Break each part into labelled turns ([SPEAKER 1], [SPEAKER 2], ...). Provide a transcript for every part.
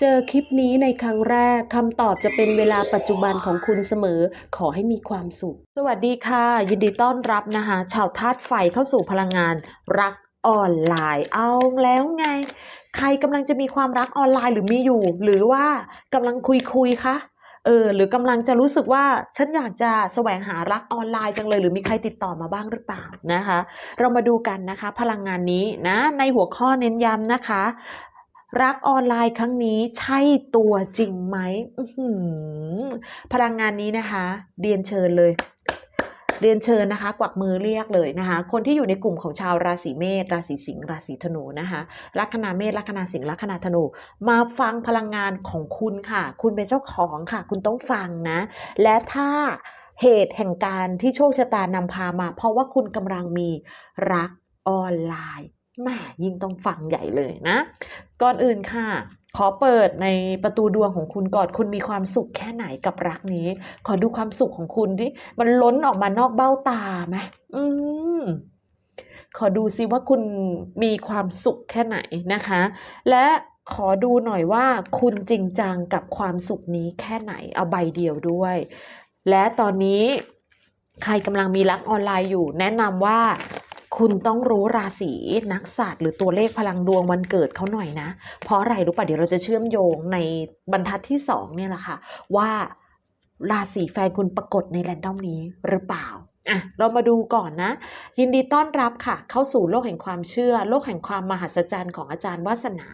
[SPEAKER 1] เจอคลิปนี้ในครั้งแรกคำตอบจะเป็นเวลาปัจจุบันของคุณเสมอ ขอให้มีความสุข สวัสดีค่ะ ยินดีต้อนรับนะคะชาวธาตุไฟเข้าสู่พลังงาน รักออนไลน์ เอาแล้วไง ใครกำลังจะมีความรักออนไลน์หรือมีอยู่ หรือว่ากำลังคุยคุยคะเออหรือกำลังจะรู้สึกว่าฉันอยากจะแสวงหารักออนไลน์จังเลย หรือมีใครติดต่อมาบ้างหรือเปล่านะคะ เรามาดูกันนะคะ พลังงานนี้นะในหัวข้อเน้นย้ำนะคะ รักออนไลน์ครั้งนี้ใช่ตัวจริงไหมอือหือพลังงานนี้นะคะเรียนเชิญเลยเรียนเชิญนะคะ กวักมือเรียกเลยนะคะ คนที่อยู่ในกลุ่มของชาวราศีเมษราศีสิงห์ราศีธนูนะคะลัคนาเมษลัคนาสิงห์ลัคนาธนู มาฟังพลังงานของคุณค่ะ คุณเป็นเจ้าของค่ะ คุณต้องฟังนะ และถ้าเหตุแห่งการที่โชคชะตานำพามา เพราะว่าคุณกำลังมีรักออนไลน์แม่ยิ่งต้องฟังใหญ่เลยนะ ก่อนอื่นค่ะ ขอเปิดในประตูดวงของคุณก่อนคุณมีความสุขแค่ไหนกับรักนี้ ขอดูความสุขของคุณที่มันล้นออกมานอกเบ้าตาไหมอืมขอดูซิว่าคุณมีความสุขแค่ไหนนะคะ และขอดูหน่อยว่าคุณจริงจังกับความสุขนี้แค่ไหนเอาใบเดียวด้วย และตอนนี้ใครกำลังมีรักออนไลน์อยู่ แนะนำว่า คุณต้องรู้ราศีนักศาสตร์หรือตัวเลขพลังดวงวันเกิดเขาหน่อยนะ เพราะอะไรรู้ป่ะเดี๋ยวเราจะเชื่อมโยงในบรรทัดที่สองเนี่ยแหละค่ะ ว่าราศีแฟนคุณปรากฏในแรนดอมนี้หรือเปล่าอะเรามาดูก่อนนะ ยินดีต้อนรับค่ะ เข้าสู่โลกแห่งความเชื่อ โลกแห่งความมหัศจรรย์ของอาจารย์วาสนา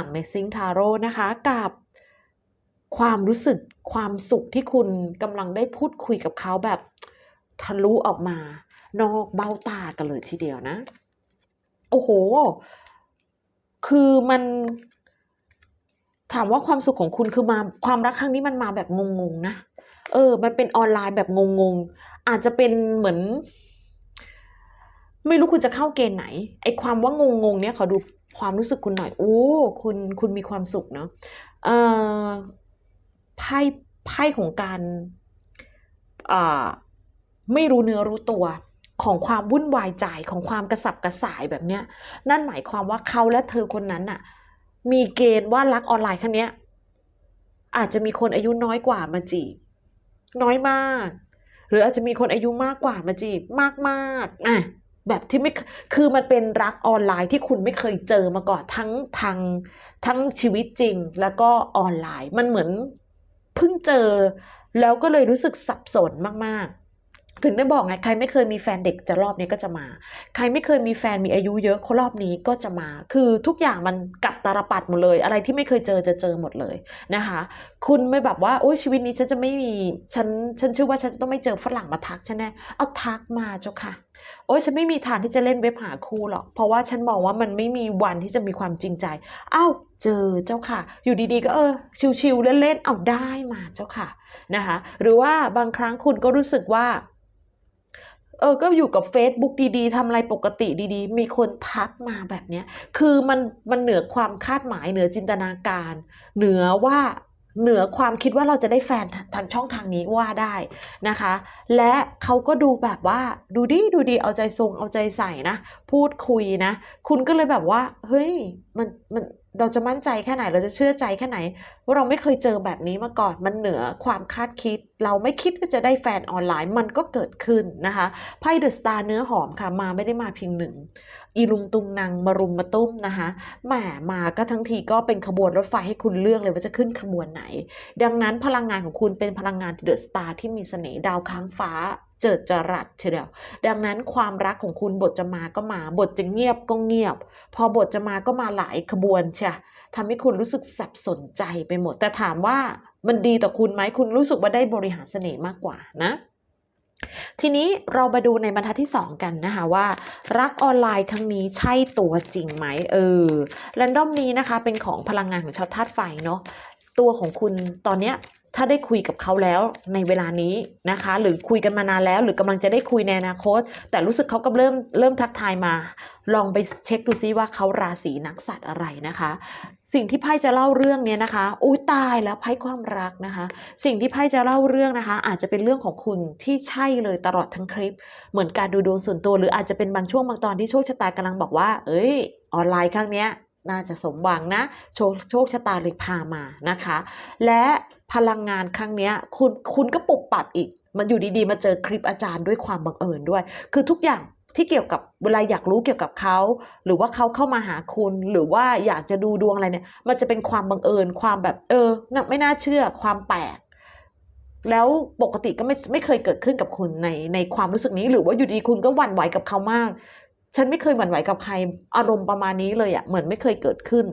[SPEAKER 1] Amazing Tarot นะคะกับความรู้สึกความสุขที่คุณกำลังได้พูดคุยกับเขาแบบทะลุออกมา นอกเบ้าตากันเลยทีเดียวนะ โอ้โห คือมันถามว่าความสุขของคุณคือมาความรักครั้งนี้มันมาแบบงงๆนะ เออ มันเป็นออนไลน์แบบงงๆ อาจจะเป็นเหมือน ไม่รู้คุณจะเข้าเกณฑ์ไหน ไอ้ความว่างงๆ เนี่ยขอดูความรู้สึกคุณหน่อย โอ้ คุณ คุณมีความสุขเนาะ เอ่อ ไพ่ ไพ่ของการ อ่า ไม่รู้เนื้อรู้ตัว ของความวุ่นวายใจของความกระสับกระส่ายแบบเนี้ยนั่นหมายความว่าเขาและเธอคนนั้นน่ะมีเกณฑ์ว่ารักออนไลน์ครั้งเนี้ยอาจจะมีคนอายุน้อยกว่ามาจีบน้อยมาก หรืออาจจะมีคนอายุมากกว่ามาจีบมากมากอะแบบที่ไม่คือมันเป็นรักออนไลน์ที่คุณไม่เคยเจอมาก่อนทั้งทางทั้งชีวิตจริงแล้วก็ออนไลน์ มันเหมือนเพิ่งเจอ แล้วก็เลยรู้สึกสับสนมากๆ ถึงได้บอกไงใครไม่เคยมีแฟนเด็กจะรอบนี้ก็จะมา ใครไม่เคยมีแฟนมีอายุเยอะคนรอบนี้ก็จะมา คือทุกอย่างมันกลับตาลปัดหมดเลย อะไรที่ไม่เคยเจอจะเจอหมดเลยนะคะ คุณไม่แบบว่าโอ้ยชีวิตนี้ฉันจะไม่มีฉันฉันเชื่อว่าฉันต้องไม่เจอฝรั่งมาทักฉันแน่เอาทักมาเจ้าค่ะ โอ้ยฉันไม่มีทางที่จะเล่นเว็บหาคู่หรอกเพราะว่าฉันมองว่ามันไม่มีวันที่จะมีความจริงใจเอ้าเจอเจ้าค่ะ อยู่ดีๆก็เออชิวๆเล่นๆเอาได้มาเจ้าค่ะนะคะ หรือว่าบางครั้งคุณก็รู้สึกว่า เออก็อยู่กับ Facebook ดีๆทำอะไรปกติดีๆ มีคนทักมาแบบเนี้ย คือมันมันเหนือความคาดหมายเหนือจินตนาการ เหนือว่าเหนือความคิดว่าเราจะได้แฟนทางช่องทางนี้ว่าได้นะคะ และเขาก็ดูแบบว่าดูดีดูดีเอาใจทรงเอาใจใส่นะ พูดคุยนะ คุณก็เลยแบบว่า เฮ้ยมันมัน เราจะมั่นใจแค่ไหนเราจะเชื่อใจแค่ไหนว่าเราไม่เคยเจอแบบนี้มาก่อนมันเหนือความคาดคิด เราไม่คิดว่าจะได้แฟนออนไลน์มันก็เกิดขึ้นนะคะไพ่เดอะสตาร์เนื้อหอมค่ะมาไม่ได้มาเพียงหนึ่งอีลุงตุงนางมารุมมาตุ้มนะคะแหมมาก็ทั้งทีก็เป็นขบวนรถไฟให้คุณเลือกเลยว่าจะขึ้นขบวนไหน ดังนั้นพลังงานของคุณเป็นพลังงานเดอะสตาร์ที่มีเสน่ห์ดาวค้างฟ้าเจิดจรัสเชียวดังนั้นความรักของคุณบทจะมาก็มา บทจะเงียบก็เงียบ พอบทจะมาก็มาหลายขบวนเชียทำให้คุณรู้สึกสับสนใจไปหมด แต่ถามว่ามันดีต่อคุณไหมคุณรู้สึกว่าได้บริหารเสน่ห์มากกว่านะ ทีนี้เรามาดูในบรรทัดที่ 2 กันนะคะว่า รักออนไลน์ครั้งนี้ใช่ตัวจริงไหมเออแรนดอมนี้นะคะเป็นของพลังงานของชาวธาตุไฟเนาะตัวของคุณตอนเนี้ย ถ้าได้คุยกับเขาแล้วในเวลานี้นะคะ หรือคุยกันมานานแล้ว หรือกำลังจะได้คุยในอนาคต แต่รู้สึกเขาก็เริ่มเริ่มทักทายมา ลองไปเช็คดูซิว่าเขาราศีนักสัตว์อะไรนะคะ สิ่งที่ไพ่จะเล่าเรื่องเนี้ยนะคะอุ้ยตายแล้วไพ่ความรักนะคะ สิ่งที่ไพ่จะเล่าเรื่องนะคะ อาจจะเป็นเรื่องของคุณที่ใช่เลยตลอดทั้งคลิป เหมือนการดูดวงส่วนตัว หรืออาจจะเป็นบางช่วงบางตอนที่โชคชะตากำลังบอกว่า เอ้ย ออนไลน์ครั้งเนี้ย น่าจะสมหวังนะโชคโชคชะตาเลยพามานะคะ และพลังงานครั้งนี้คุณคุณก็ปรับปับอีก มันอยู่ดีๆ มาเจอคลิปอาจารย์ด้วยความบังเอิญด้วย คือทุกอย่างที่เกี่ยวกับเวลาอยากรู้เกี่ยวกับเขา หรือว่าเขาเข้ามาหาคุณ หรือว่าอยากจะดูดวงอะไรเนี่ย มันจะเป็นความบังเอิญความแบบเออไม่น่าเชื่อความแปลกแล้วปกติก็ไม่ไม่เคยเกิดขึ้นกับคุณในในความรู้สึกนี้ หรือว่าอยู่ดีคุณก็หวั่นไหวกับเขามาก ฉันไม่เคยหวั่นไหวกับใครอารมณ์ประมาณนี้เลยอะเหมือนไม่เคยเกิดขึ้น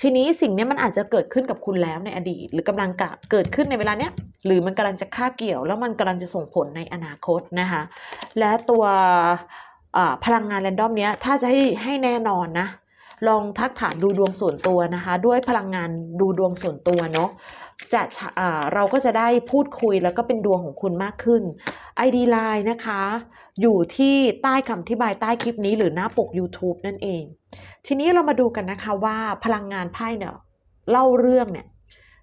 [SPEAKER 1] ทีนี้สิ่งนี้มันอาจจะเกิดขึ้นกับคุณแล้วในอดีต หรือกำลังกะเกิดขึ้นในเวลาเนี้ยหรือมันกำลังจะคาบเกี่ยว แล้วมันกำลังจะส่งผลในอนาคตนะคะและตัวพลังงานแรนดอมเนี้ยถ้าจะให้ให้แน่นอนนะ ลองทักถามดูดวงส่วนตัวนะคะ ด้วยพลังงานดูดวงส่วนตัวเนาะจะะอ่าเราก็จะได้พูดคุยแล้วก็เป็นดวงของคุณมากขึ้น ID Line นะคะ อยู่ที่ใต้คำอธิบายใต้คลิปนี้หรือหน้าปก YouTube นั่นเอง ทีนี้เรามาดูกันนะคะว่าพลังงานไพ่เนี่ยเล่าเรื่องเนี่ย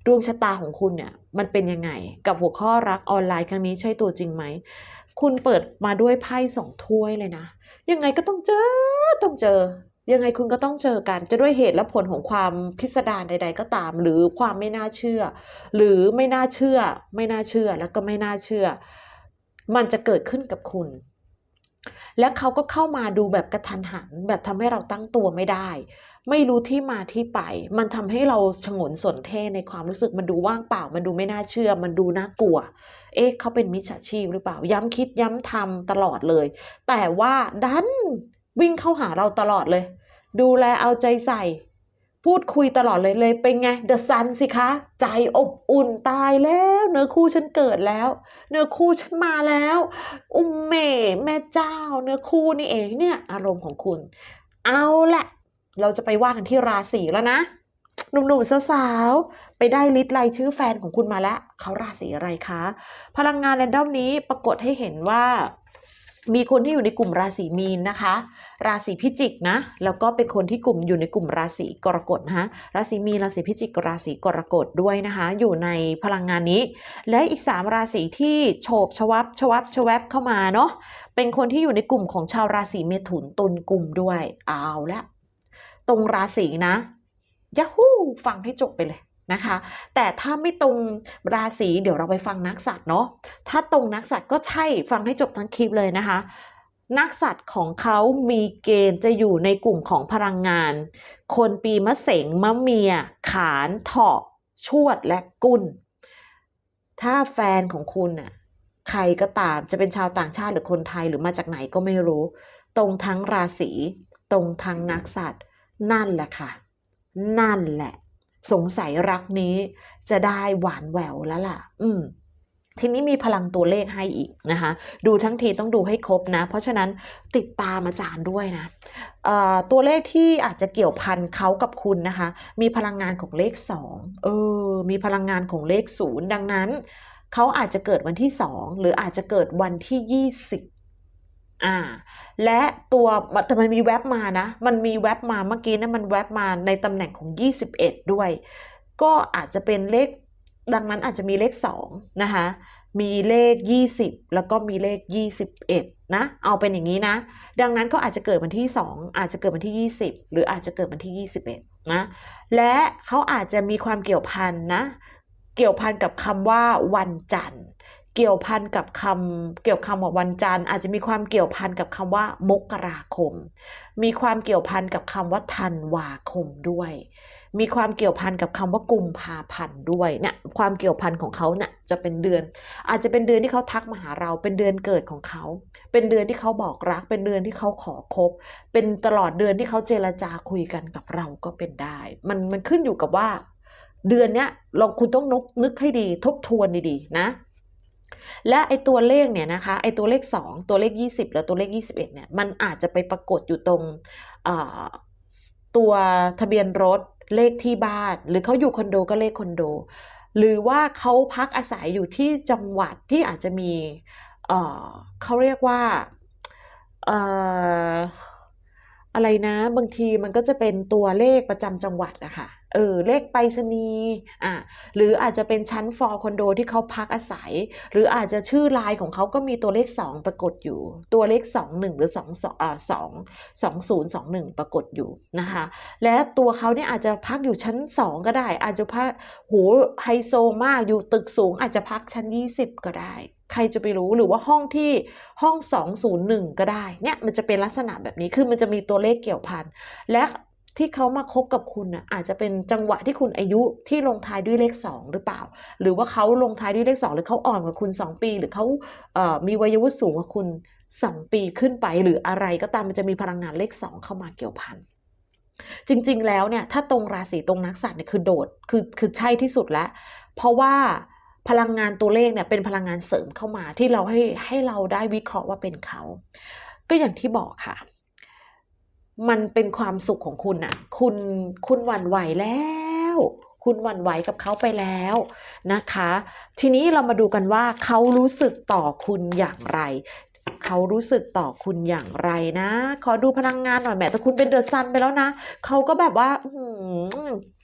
[SPEAKER 1] ดวงชะตาของคุณเนี่ยมันเป็นยังไง กับหัวข้อรักออนไลน์ครั้งนี้ใช่ตัวจริงไหม คุณเปิดมาด้วยไพ่สองถ้วยเลยนะ ยังไงก็ต้องเจอต้องเจอ ยังไงคุณก็ต้องเจอกันจะด้วยเหตุและผลของความพิสดารใด ๆ ก็ตาม หรือความไม่น่าเชื่อ หรือไม่น่าเชื่อ ไม่น่าเชื่อแล้วก็ไม่น่าเชื่อ มันจะเกิดขึ้นกับคุณ และเขาก็เข้ามาดูแบบกระทันหัน แบบทำให้เราตั้งตัวไม่ได้ ไม่รู้ที่มาที่ไป มันทำให้เราฉงนสนเท่ในความรู้สึกมันดูว่างเปล่า มันดูไม่น่าเชื่อ มันดูน่ากลัว เอ๊ะเขาเป็นมิจฉาชีพหรือเปล่า ย้ำคิดย้ำทำตลอดเลย แต่ว่าดันวิ่งเข้าหาเราตลอดเลย ดูแลเอาใจใส่ พูดคุยตลอดเลยเลยเป็นไงเดอะซันสิคะ ใจอบอุ่นตายแล้ว เนื้อคู่ฉันเกิดแล้ว เนื้อคู่ฉันมาแล้ว อุ้มเมแม่เจ้า เนื้อคู่นี่เองเนี่ย อารมณ์ของคุณ เอาละเราจะไปว่ากันที่ราศีแล้วนะหนุ่มๆสาวๆไปได้ลิสต์รายชื่อแฟนของคุณมาแล้ว เขาราศีอะไรคะ พลังงานแรนดอมนี้ปรากฏให้เห็นว่า มีคนที่อยู่ในกลุ่มราศีมีนนะคะ ราศีพิจิกนะ แล้วก็เป็นคนที่กลุ่มอยู่ในกลุ่มราศีกรกฎนะคะราศีมีนราศีพิจิกราศีกรกฎด้วยนะคะ อยู่ในพลังงานนี้ และอีก 3 ราศีที่โฉบชวับชวับชวับเข้ามาเนาะ เป็นคนที่อยู่ในกลุ่มของชาวราศีเมถุนตุลกลุ่มด้วย เอาละ ตรงราศีนะย a ฮูฟังให้จบไปเลย นะคะ แต่ถ้าไม่ตรงราศีเดี๋ยวเราไปฟังนักสัตว์เนาะถ้าตรงนักสัตว์ก็ใช่ฟังให้จบทั้งคลิปเลยนะคะ นักสัตว์ของเขามีเกณฑ์จะอยู่ในกลุ่มของพลังงาน คนปีมะเสงมะเมีย ขานเถาะชวดและกุลถ้าแฟนของคุณน่ะใครก็ตามจะเป็นชาวต่างชาติหรือคนไทยหรือมาจากไหนก็ไม่รู้ ตรงทั้งราศีตรงทั้งนักสัตว์ นั่นแหละค่ะ นั่นแหละ สงสัยรักนี้จะได้หวานแหววแล้วล่ะ อืมทีนี้มีพลังตัวเลขให้อีกนะคะ ดูทั้งทีต้องดูให้ครบนะ เพราะฉะนั้นติดตามอาจารย์ด้วยนะตัวเลขที่อาจจะเกี่ยวพันเขากับคุณนะคะ มีพลังงานของเลขสองเออ มีพลังงานของเลขศูนย์ดังนั้น เขาอาจจะเกิดวันที่สองหรืออาจจะเกิดวันที่ยี่สิบ อ่า และตัวแต่มันมีแว็บมานะ มันมีแว็บมาเมื่อกี้นะมันแว็บมาในตำแหน่งของ 21 ด้วย ก็อาจจะเป็นเลขดังนั้นอาจจะมีเลข2นะคะ มีเลข 20 แล้วก็มีเลข 21 นะ เอาเป็นอย่างนี้นะ ดังนั้นก็อาจจะเกิดวันที่ 2 อาจจะเกิดวันที่ 20 หรืออาจจะเกิดวันที่ 21 นะ และเขาอาจจะมีความเกี่ยวพันนะ เกี่ยวพันกับคำว่าวันจันทร์ เกี่ยวพันกับคำเกี่ยวคำว่าวันจันทร์ อาจจะมีความเกี่ยวพันกับคำว่ามกราคม มีความเกี่ยวพันกับคำว่าธันวาคมด้วย มีความเกี่ยวพันกับคำว่ากุมภาพันธ์ด้วยเนี่ยความเกี่ยวพันของเขาเนี่ยจะเป็นเดือน อาจจะเป็นเดือนที่เขาทักมาหาเรา เป็นเดือนเกิดของเขา เป็นเดือนที่เขาบอกรัก เป็นเดือนที่เขาขอคบ เป็นตลอดเดือนที่เขาเจรจาคุยกันกับเราก็เป็นได้ มันมันขึ้นอยู่กับว่า เดือนเนี้ยเราคุณต้องนึกนึกให้ดี ทบทวนดีๆนะ และไอตัวเลขเนี่ยนะคะไอตัวเลข 2 ตัวเลข 20 แล้วตัวเลข 21เนี่ยมันอาจจะไปปรากฏอยู่ตรงตัวทะเบียนรถเลขที่บ้าน หรือเขาอยู่คอนโดก็เลขคอนโด หรือว่าเขาพักอาศัยอยู่ที่จังหวัดที่อาจจะมีเเขาเรียกว่าอะไรนะ บางทีมันก็จะเป็นตัวเลขประจำจังหวัดอะคะ เออเลขไปรษณีย์อะหรืออาจจะเป็นชั้นฟอร์คอนโดที่เขาพักอาศัย หรืออาจจะชื่อไลน์ของเขาก็มีตัวเลข 2 ปรากฏอยู่ ตัวเลข 2 1 หรือ 2 2อ่า2 2 0 2 1 ปรากฏอยู่นะคะและตัวเขาเนี่ยอาจจะพักอยู่ชั้น 2 ก็ได้ อาจจะพักโหไฮโซมากอยู่ตึกสูง อาจจะพักชั้น 20 ก็ได้ใครจะไปรู้หรือว่าห้องที่ห้อง 201 ก็ได้เนี่ยมันจะเป็นลักษณะแบบนี้คือมันจะมีตัวเลขเกี่ยวพันและ ที่เขามาคบกับคุณน่ะอาจจะเป็นจังหวะที่คุณอายุที่ลงท้ายด้วยเลข 2 หรือเปล่า หรือว่าเขาลงท้ายด้วยเลข 2 หรือเขาอ่อนกว่าคุณ 2 ปี หรือเขาเอ่อมีวัยวุฒิสูงกว่าคุณ 2 ปีขึ้นไป หรืออะไรก็ตามมันจะมีพลังงานเลข 2 เข้ามาเกี่ยวพันจริง ๆ แล้วเนี่ยถ้าตรงราศีตรงนักสัตว์เนี่ยคือโดดคือคือใช่ที่สุดแล้ว เพราะว่าพลังงานตัวเลขเนี่ยเป็นพลังงานเสริมเข้ามาที่เราให้ให้เราได้วิเคราะห์ว่าเป็นเขา ก็อย่างที่บอกค่ะ มันเป็นความสุขของคุณน่ะคุณคุณหวั่นไหวแล้ว คุณหวั่นไหวกับเขาไปแล้วนะคะ ทีนี้เรามาดูกันว่าเขารู้สึกต่อคุณอย่างไรเขารู้สึกต่อคุณอย่างไรนะ ขอดูพลังงานหน่อยแหมแต่คุณเป็นเดอะซันไปแล้วนะ เขาก็แบบว่า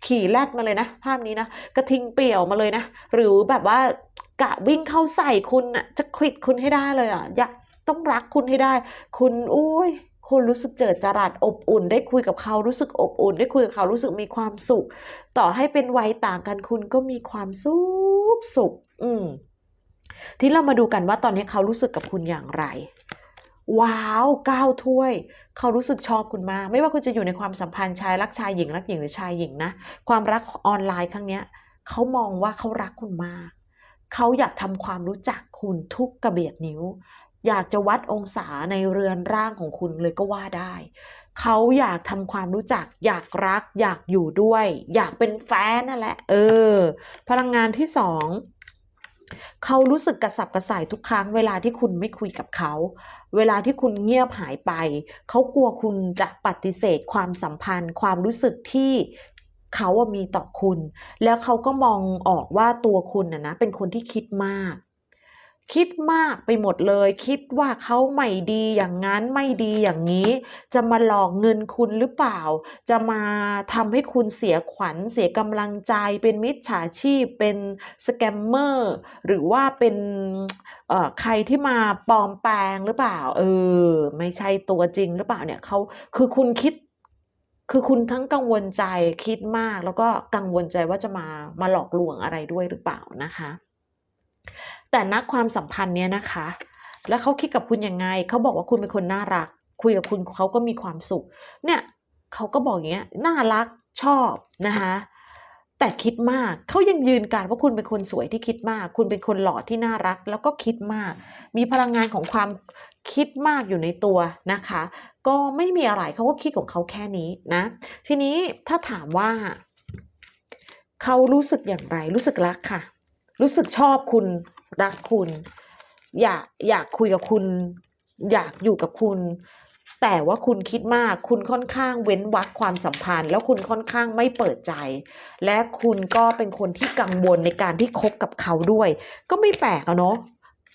[SPEAKER 1] ขี่แรดมาเลยนะ ภาพนี้นะ กระทิงเปี่ยวมาเลยนะ หรือแบบว่ากะวิ่งเข้าใส่คุณน่ะจะควิดคุณให้ได้เลยอะอยากต้องรักคุณให้ได้ คุณอุ้ย คุณรู้สึกเจิดจรัสอบอุ่น ได้คุยกับเขารู้สึกอบอุ่น ได้คุยกับเขารู้สึกมีความสุข ต่อให้เป็นวัยต่างกันคุณก็มีความสุขสุข อืมที่เรามาดูกันว่าตอนนี้เขารู้สึกกับคุณอย่างไร ว้าวก้าวถ้วย เขารู้สึกชอบคุณมาก ไม่ว่าคุณจะอยู่ในความสัมพันธ์ชายรักชายหญิงรักหญิงหรือชายหญิงนะ ความรักออนไลน์ครั้งเนี้ยเขามองว่าเขารักคุณมาก เขาอยากทำความรู้จักคุณทุกกระเบียดนิ้ว อยากจะวัดองศาในเรือนร่างของคุณเลยก็ว่าได้ เขาอยากทำความรู้จัก อยากรัก อยากอยู่ด้วย อยากเป็นแฟนนั่นแหละ เออ พลังงานที่สองเขารู้สึกกระสับกระส่ายทุกครั้งเวลาที่คุณไม่คุยกับเขา เวลาที่คุณเงียบหายไป เขากลัวคุณจะปฏิเสธความสัมพันธ์ ความรู้สึกที่เขาอะมีต่อคุณ แล้วเขาก็มองออกว่าตัวคุณน่ะนะเป็นคนที่คิดมาก คิดมากไปหมดเลย คิดว่าเขาไม่ดีอย่างนั้นไม่ดีอย่างนี้ จะมาหลอกเงินคุณหรือเปล่า จะมาทำให้คุณเสียขวัญเสียกำลังใจ เป็นมิจฉาชีพเป็นสแกมเมอร์หรือว่าเป็นเอ่อใครที่มาปลอมแปลงหรือเปล่า เออ ไม่ใช่ตัวจริงหรือเปล่าเนี่ยเขาคือคุณคิดคือคุณทั้งกังวลใจคิดมากแล้วก็กังวลใจว่าจะมามาหลอกลวงอะไรด้วยหรือเปล่านะคะ แต่นักความสัมพันธ์เนี่ยนะคะ แล้วเขาคิดกับคุณยังไง เขาบอกว่าคุณเป็นคนน่ารัก คุยกับคุณเขาก็มีความสุข เนี่ยเขาก็บอกอย่างเงี้ย น่ารัก ชอบนะคะ แต่คิดมาก เขายังยืนการว่าคุณเป็นคนสวยที่คิดมาก คุณเป็นคนหล่อที่น่ารัก แล้วก็คิดมาก มีพลังงานของความคิดมากอยู่ในตัวนะคะ ก็ไม่มีอะไรเขาก็คิดของเขาแค่นี้นะ ทีนี้ถ้าถามว่าเขารู้สึกอย่างไร รู้สึกรักค่ะ รู้สึกชอบคุณ รักคุณ อยากอยากคุยกับคุณ อยากอยู่กับคุณ แต่ว่าคุณคิดมาก คุณค่อนข้างเว้นวรรความสัมพันธ์ แล้วคุณค่อนข้างไม่เปิดใจ และคุณก็เป็นคนที่กังวลในการที่คบกับเขาด้วย ก็ไม่แปลกอะเนาะ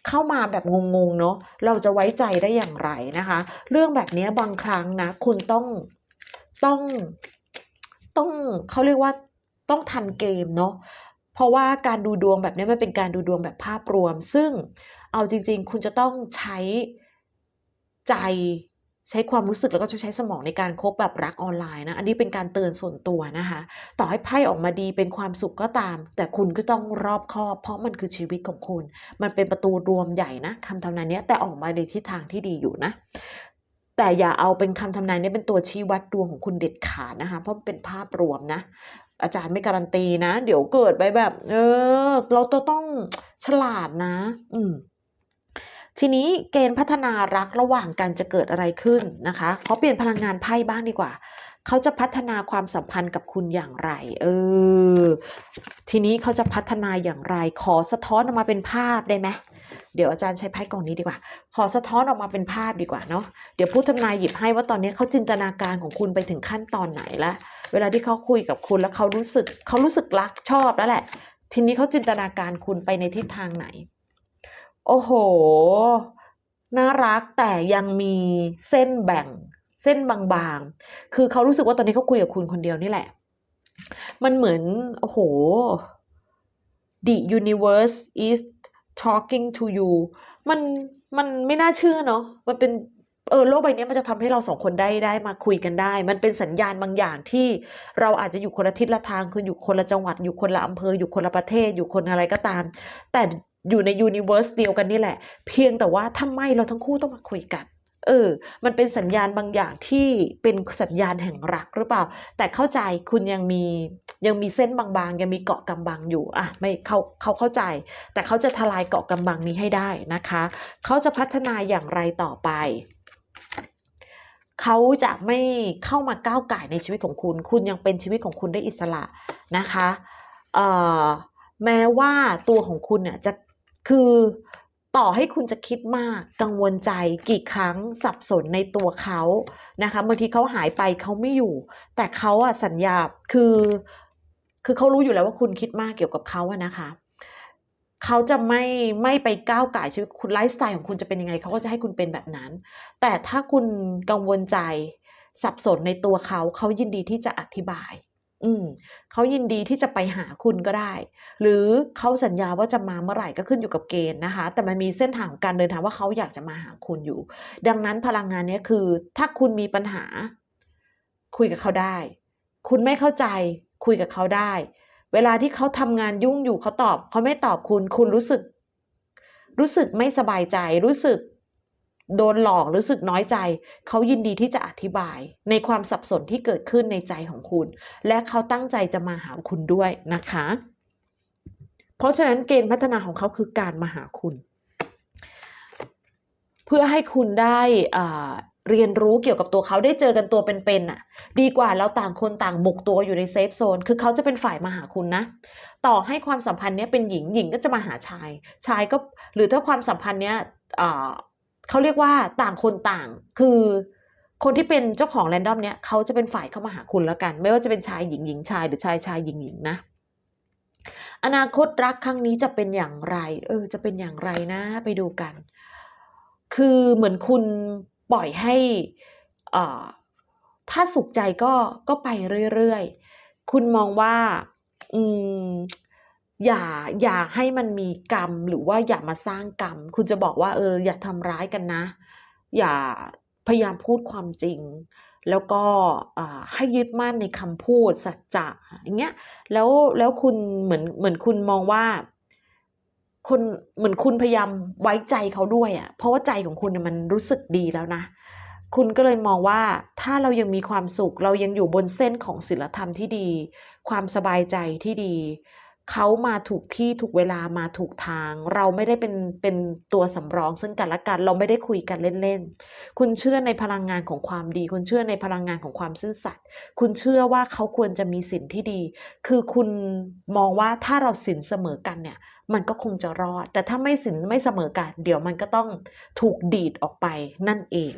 [SPEAKER 1] เข้ามาแบบงงๆเนาะเราจะไว้ใจได้อย่างไรนะคะ เรื่องแบบนี้บางครั้งนะ คุณต้องต้องต้องเขาเรียกว่าต้องทันเกมเนาะ ราะว่าการดูดวงแบบนี้มันเป็นการดูดวงแบบภาพรวม ซึ่งเอาจริง ๆ คุณจะต้องใช้ใจใช้ความรู้สึกแล้วก็ใช้สมองในการคบแบบรักออนไลน์นะ อันนี้เป็นการเตือนส่วนตัวนะคะ ต่อให้ไพ่ออกมาดีเป็นความสุขก็ตาม แต่คุณก็ต้องรอบคอบเพราะมันคือชีวิตของคุณ มันเป็นประตูรวมใหญ่นะคำทำนายเนี้ยแต่ออกมาในทิศทางที่ดีอยู่นะ แต่อย่าเอาเป็นคำทำนายเนี้เป็นตัวชี้วัดดวงของคุณเด็ดขาดนะคะ เพราะเป็นภาพรวมนะ อาจารย์ไม่การันตีนะ เดี๋ยวเกิดไปแบบ เออ เราต้องฉลาดนะ อืมทีนี้เกณฑ์พัฒนารักระหว่างกันจะเกิดอะไรขึ้นนะคะขอเปลี่ยนพลังงานไพ่บ้างดีกว่า เขาจะพัฒนาความสัมพันธ์กับคุณอย่างไร เออ ทีนี้เขาจะพัฒนาอย่างไร ขอสะท้อนออกมาเป็นภาพได้ไหมเดี๋ยวอาจารย์ใช้ไพ่กล่องนี้ดีกว่า ขอสะท้อนออกมาเป็นภาพดีกว่าเนาะ เดี๋ยวผู้ทำนายหยิบให้ว่าตอนนี้เขาจินตนาการของคุณไปถึงขั้นตอนไหนละ เวลาที่เขาคุยกับคุณแล้วเขารู้สึกเขารู้สึกรักชอบแล้วแหละ ทีนี้เขาจินตนาการคุณไปในทิศทางไหน โอ้โห น่ารักแต่ยังมีเส้นแบ่งเส้นบางๆ คือเขารู้สึกว่าตอนนี้เขาคุยกับคุณคนเดียวนี่แหละ มันเหมือน โอ้โห the universe is talking to you มันมันไม่น่าเชื่อเนาะ มันเป็น เออโลกใบนี้มันจะทำให้เราสองคนได้ได้มาคุยกันได้ มันเป็นสัญญาณบางอย่างที่เราอาจจะอยู่คนละทิศละทางคืออยู่คนละจังหวัด อยู่คนละอำเภอ อยู่คนละประเทศ อยู่คนอะไรก็ตาม แต่อยู่ในยูนิเวอร์สเดียวกันนี่แหละ เพียงแต่ว่าทำไมเราทั้งคู่ต้องมาคุยกันเออ มันเป็นสัญญาณบางอย่างที่เป็นสัญญาณแห่งรักหรือเปล่า แต่เข้าใจคุณยังมียังมีเส้นบางๆ ยังมีเกาะกำบังอยู่อะไม่เขาเขาเข้าใจ แต่เขาจะทลายเกาะกำบังนี้ให้ได้นะคะ เขาจะพัฒนาอย่างไรต่อไป เขาจะไม่เข้ามาก้าวไก่ในชีวิตของคุณ คุณยังเป็นชีวิตของคุณได้อิสระนะคะเอ่อแม้ว่าตัวของคุณเนี่ยจะคือต่อให้คุณจะคิดมากกังวลใจกี่ครั้งสับสนในตัวเขานะคะบางทีเขาหายไปเขาไม่อยู่ แต่เขาอะสัญญาคือ คือเขารู้อยู่แล้วว่าคุณคิดมากเกี่ยวกับเขาอะนะคะ เขาจะไม่ไม่ไปก้าวไก่ชีวิตคุณไลฟ์สไตล์ของคุณจะเป็นยังไงเขาก็จะให้คุณเป็นแบบนั้น แต่ถ้าคุณกังวลใจสับสนในตัวเขาเขายินดีที่จะอธิบาย อืมเขายินดีที่จะไปหาคุณก็ได้ หรือเขาสัญญาว่าจะมาเมื่อไหร่ก็ขึ้นอยู่กับเกณฑ์นะคะ แต่มันมีเส้นทางการเดินทางว่าเขาอยากจะมาหาคุณอยู่ ดังนั้นพลังงานนี้คือ ถ้าคุณมีปัญหา คุยกับเขาได้ คุณไม่เข้าใจคุยกับเขาได้ เวลาที่เขาทำงานยุ่งอยู่เขาตอบเขาไม่ตอบคุณ คุณรู้สึก รู้สึกไม่สบายใจ รู้สึกโดนหลอกรู้สึกน้อยใจ เขายินดีที่จะอธิบาย ในความสับสนที่เกิดขึ้นในใจของคุณ และเขาตั้งใจจะมาหาคุณด้วยนะคะ เพราะฉะนั้นเกณฑ์พัฒนาของเขาคือการมาหาคุณ เพื่อให้คุณได้ เรียนรู้เกี่ยวกับตัวเขาได้เจอกันตัวเป็นๆน่ะ ดีกว่าแล้วต่างคนต่างบุกตัวอยู่ในเซฟโซนคือเขาจะเป็นฝ่ายมาหาคุณนะ ต่อให้ความสัมพันธ์เนี้ยเป็นหญิงหญิงก็จะมาหาชาย ชายก็หรือถ้าความสัมพันธ์เนี้ยเขาเรียกว่าต่างคนต่างคือคนที่เป็นเจ้าของแรนดอมเนี้ยเขาจะเป็นฝ่ายเข้ามาหาคุณแล้วกัน ไม่ว่าจะเป็นชายหญิงหญิงชายหรือชายชายหญิงหญิงนะ อนาคตรักครั้งนี้จะเป็นอย่างไร เออ จะเป็นอย่างไรนะ ไปดูกัน คือเหมือนคุณ ปล่อยให้ถ้าสุขใจก็ก็ไปเรื่อยๆ คุณมองว่าอืมอย่าอย่าให้มันมีกรรมหรือว่าอย่ามาสร้างกรรม คุณจะบอกว่าเออ อย่าทำร้ายกันนะ อย่าพยายามพูดความจริง แล้วก็ให้ยึดมั่นในคำพูดสัจจะอย่างเงี้ยแล้วแล้วคุณเหมือนเหมือนคุณมองว่า คนเหมือนคุณพยายามไว้ใจเขาด้วยอะ่ะเพราะว่าใจของคุณมันรู้สึกดีแล้วนะ คุณก็เลยมองว่าถ้าเรายังมีความสุข เรายังอยู่บนเส้นของศีลธรรมที่ดี ความสบายใจที่ดี เขามาถูกที่ถูกเวลามาถูกทาง เราไม่ได้เป็นเป็นตัวสำรองซึ่งกันและกัน เราไม่ได้คุยกันเล่นๆ คุณเชื่อในพลังงานของความดี คุณเชื่อในพลังงานของความซื่อสัตย์คุณเชื่อว่าเขาควรจะมีสินที่ดี คือคุณมองว่าถ้าเราสินเสมอกันเนี่ย มันก็คงจะรอด แต่ถ้าไม่สินไม่เสมอกัน เดี๋ยวมันก็ต้องถูกดีดออกไปนั่นเอง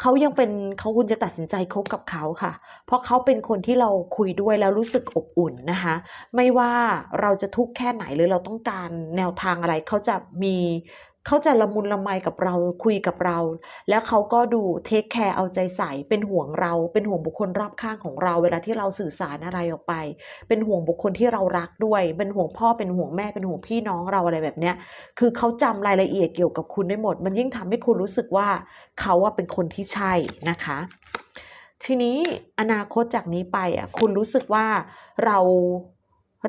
[SPEAKER 1] เขายังเป็นเขาคุณจะตัดสินใจคบกับเขาค่ะ เพราะเขาเป็นคนที่เราคุยด้วยแล้วรู้สึกอบอุ่นนะคะ ไม่ว่าเราจะทุกข์แค่ไหนหรือเราต้องการแนวทางอะไรเขาจะมีเขาจะละมุนละไมกับเราคุยกับเรา แล้วเขาก็ดูเทคแคร์เอาใจใส่เป็นห่วงเราเป็นห่วงบุคคลรอบข้างของเรา เวลาที่เราสื่อสารอะไรออกไป เป็นห่วงบุคคลที่เรารักด้วย เป็นห่วงพ่อเป็นห่วงแม่เป็นห่วงพี่น้องเราอะไรแบบเนี้ยคือเขาจำรายละเอียดเกี่ยวกับคุณได้หมด มันยิ่งทำให้คุณรู้สึกว่าเขาอะเป็นคนที่ใช่นะคะทีนี้อนาคตจากนี้ไปอะคุณรู้สึกว่าเรา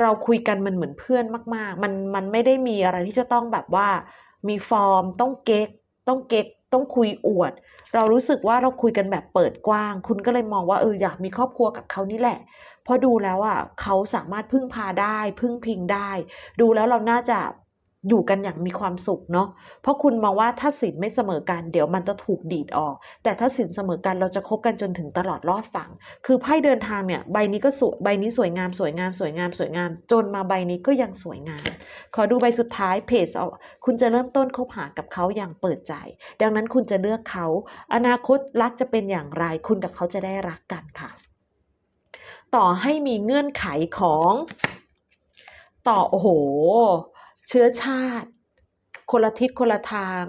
[SPEAKER 1] เราคุยกันมันเหมือนเพื่อนมาก ๆ มันมันไม่ได้มีอะไรที่จะต้องแบบว่า มีฟอร์ม ต้องเก๊ก ต้องเก๊ก ต้องคุยอวด เรารู้สึกว่าเราคุยกันแบบเปิดกว้าง คุณก็เลยมองว่าเอออยากมีครอบครัวกับเขานี่แหละ เพราะดูแล้วอะเขาสามารถพึ่งพาได้ พึ่งพิงได้ ดูแล้วเราน่าจะ อยู่กันอย่างมีความสุขเนาะ เพราะคุณมองว่าถ้าสินไม่เสมอกันเดี๋ยวมันจะถูกดีดออก แต่ถ้าสินเสมอกันเราจะคบกันจนถึงตลอดรอดฝั่ง คือไพ่เดินทางเนี่ยใบนี้ก็สวยใบนี้สวยงามสวยงามสวยงามสวยงาม จนมาใบนี้ก็ยังสวยงาม ขอดูใบสุดท้ายเพจเอาคุณจะเริ่มต้นคบหากับเขาอย่างเปิดใจ ดังนั้นคุณจะเลือกเขา อนาคตรักจะเป็นอย่างไร คุณกับเขาจะได้รักกันค่ะ ต่อให้มีเงื่อนไขของ ต่อโอ้โห เชื้อชาติ คนละทิศคนละทาง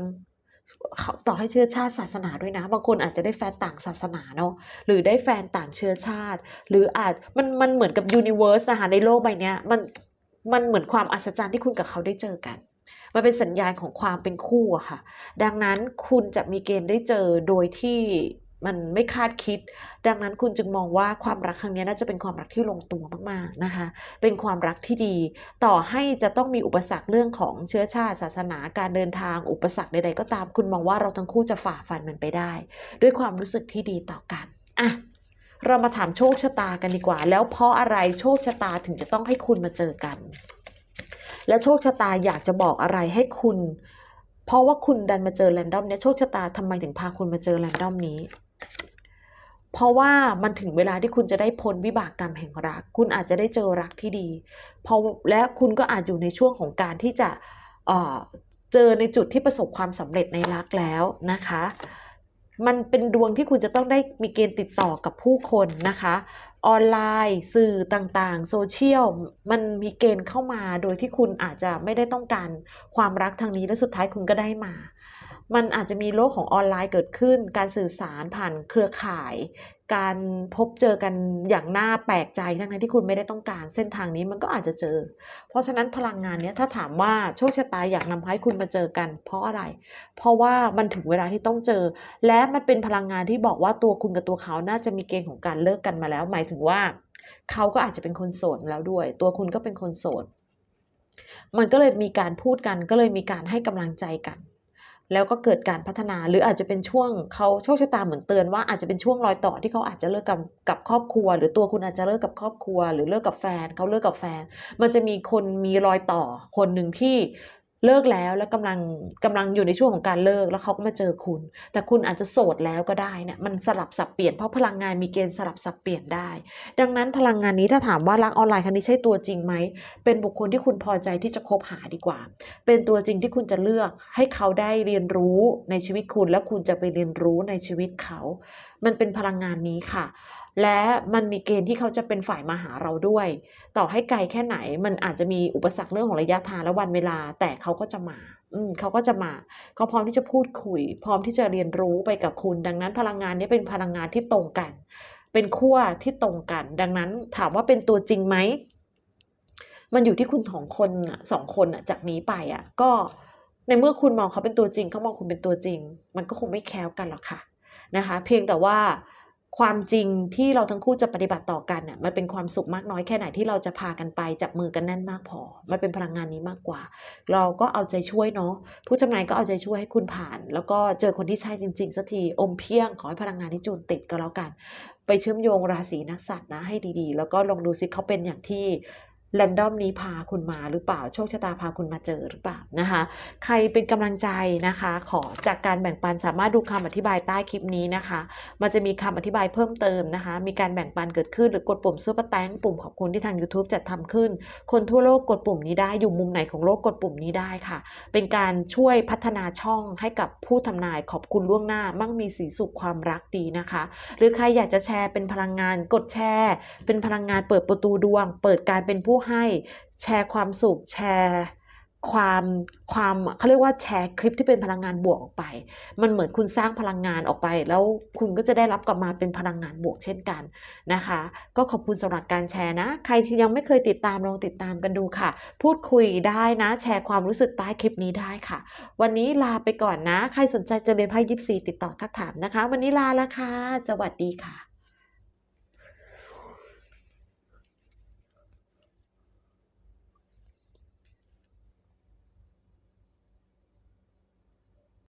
[SPEAKER 1] เขาต่อให้เชื้อชาติศาสนาด้วยนะ บางคนอาจจะได้แฟนต่างศาสนาเนาะหรือได้แฟนต่างเชื้อชาติ หรืออาจมันมันเหมือนกับยูนิเวอร์สนะคะในโลกใบนี้มันมันเหมือนความอัศจรรย์ที่คุณกับเขาได้เจอกัน มันเป็นสัญญาณของความเป็นคู่อะค่ะ ดังนั้นคุณจะมีเกณฑ์ได้เจอโดยที่ มันไม่คาดคิด ดังนั้นคุณจึงมองว่าความรักครั้งนี้น่าจะเป็นความรักที่ลงตัวมากๆนะคะ เป็นความรักที่ดี ต่อให้จะต้องมีอุปสรรคเรื่องของเชื้อชาติ ศาสนาการเดินทาง อุปสรรคใด ๆ ก็ตาม คุณมองว่าเราทั้งคู่จะฝ่าฟันมันไปได้ ด้วยความรู้สึกที่ดีต่อกันอะเรามาถามโชคชะตากันดีกว่า แล้วเพราะอะไรโชคชะตาถึงจะต้องให้คุณมาเจอกัน และโชคชะตาอยากจะบอกอะไรให้คุณ เพราะว่าคุณดันมาเจอแรนดอมเนี่ยโชคชะตาทำไมถึงพาคุณมาเจอแรนดอมนี้ เพราะว่ามันถึงเวลาที่คุณจะได้พ้นวิบากกรรมแห่งรัก คุณอาจจะได้เจอรักที่ดีพราะและคุณก็อาจอยู่ในช่วงของการที่จะเเจอในจุดที่ประสบความสำเร็จในรักแล้วนะคะ มันเป็นดวงที่คุณจะต้องได้มีเกณฑ์ติดต่อกับผู้คนนะคะ ออนไลน์ สื่อต่างๆ โซเชียล มันมีเกณฑ์เข้ามาโดยที่คุณอาจจะไม่ได้ต้องการความรักทางนี้และสุดท้ายคุณก็ได้มา มันอาจจะมีโลกของออนไลน์เกิดขึ้น การสื่อสารผ่านเครือข่าย การพบเจอกันอย่างน่าแปลกใจทั้งนั้นที่คุณไม่ได้ต้องการเส้นทางนี้มันก็อาจจะเจอ เพราะฉะนั้นพลังงานเนี้ยถ้าถามว่าโชคชะตาอยากนำให้คุณมาเจอกัน เพราะอะไร เพราะว่ามันถึงเวลาที่ต้องเจอ และมันเป็นพลังงานที่บอกว่าตัวคุณกับตัวเขาน่าจะมีเกณฑ์ของการเลิกกันมาแล้ว หมายถึงว่า เขาก็อาจจะเป็นคนโสดแล้วด้วย ตัวคุณก็เป็นคนโสดมันก็เลยมีการพูดกันก็เลยมีการให้กำลังใจกัน แล้วก็เกิดการพัฒนาหรืออาจจะเป็นช่วงเขาโชคชะตาเหมือนเตือนว่าอาจจะเป็นช่วงรอยต่อที่เขาอาจจะเลิกกับกับครอบครัว หรือตัวคุณอาจจะเลิกกับครอบครัว หรือเลิกกับแฟนเขาเลิกกับแฟน มันจะมีคนมีรอยต่อคนหนึ่งที่ เลิกแล้วแล้วกำลังกำลังอยู่ในช่วงของการเลิกแล้วเขาก็มาเจอคุณ แต่คุณอาจจะโสดแล้วก็ได้เนี่ยมันสลับสับเปลี่ยนเพราะพลังงานมีเกณฑ์สลับสับเปลี่ยนได้ ดังนั้นพลังงานนี้ถ้าถามว่ารักออนไลน์ครั้งนี้ใช่ตัวจริงไหมเป็นบุคคลที่คุณพอใจที่จะคบหาดีกว่า เป็นตัวจริงที่คุณจะเลือกให้เขาได้เรียนรู้ในชีวิตคุณ และคุณจะไปเรียนรู้ในชีวิตเขา มันเป็นพลังงานนี้ค่ะ และมันมีเกณฑ์ที่เขาจะเป็นฝ่ายมาหาเราด้วย ต่อให้ไกลแค่ไหน มันอาจจะมีอุปสรรคเรื่องของระยะทางและวันเวลา แต่เขาก็จะมา อืมเขาก็จะมาเขาพร้อมที่จะพูดคุย พร้อมที่จะเรียนรู้ไปกับคุณ ดังนั้นพลังงานนี้เป็นพลังงานที่ตรงกัน เป็นขั้วที่ตรงกัน ดังนั้นถามว่าเป็นตัวจริงไหมมันอยู่ที่คุณสองคนสองคนจากนี้ไปอะ ก็ในเมื่อคุณมองเขาเป็นตัวจริงเขามองคุณเป็นตัวจริง มันก็คงไม่แคล้วกันหรอกค่ะนะคะ เพียงแต่ว่า ความจริงที่เราทั้งคู่จะปฏิบัติต่อกันน่ะมันเป็นความสุขมากน้อยแค่ไหนที่เราจะพากันไปจับมือกันแน่นมากพอ มันเป็นพลังงานนี้มากกว่า เราก็เอาใจช่วยเนาะผู้ทำนายก็เอาใจช่วยให้คุณผ่าน แล้วก็เจอคนที่ใช่จริงๆสักทีอมเพียงขอให้พลังงานที่จูนติดก็แล้วกัน ไปเชื่อมโยงราศีนักสัตว์นะให้ดีๆ แล้วก็ลองดูซิเขาเป็นอย่างที่ แรนดอมนี้พาคุณมาหรือเปล่า โชคชะตาพาคุณมาเจอหรือเปล่านะคะ ใครเป็นกำลังใจนะคะ ขอจากการแบ่งปันสามารถดูคำอธิบายใต้คลิปนี้นะคะ มันจะมีคำอธิบายเพิ่มเติมนะคะ มีการแบ่งปันเกิดขึ้นหรือกดปุ่มซูเปอร์แตงปุ่มขอบคุณที่ทาง YouTube จัดทำขึ้น คนทั่วโลกกดปุ่มนี้ได้อยู่มุมไหนของโลกกดปุ่มนี้ได้ค่ะ เป็นการช่วยพัฒนาช่องให้กับผู้ทำนายขอบคุณล่วงหน้า มั่งมีสีสุขความรักดีนะคะ หรือใครอยากจะแชร์เป็นพลังงานกดแชร์ เป็นพลังงานเปิดประตูดวง เปิดการเป็นผู้ให้แชร์ความสุขแชร์ความความเขาเรียกว่าแชร์คลิปที่เป็นพลังงานบวกออกไป มันเหมือนคุณสร้างพลังงานออกไป แล้วคุณก็จะได้รับกลับมาเป็นพลังงานบวกเช่นกันนะคะ ก็ขอบคุณสำหรับการแชร์นะ ใครที่ยังไม่เคยติดตามลองติดตามกันดูค่ะ พูดคุยได้นะ แชร์ความรู้สึกใต้คลิปนี้ได้ค่ะ วันนี้ลาไปก่อนนะ ใครสนใจจะเรียนไพ่ยิปซีติดต่อทักถามนะคะ วันนี้ลาแล้วค่ะสวัสดีค่ะ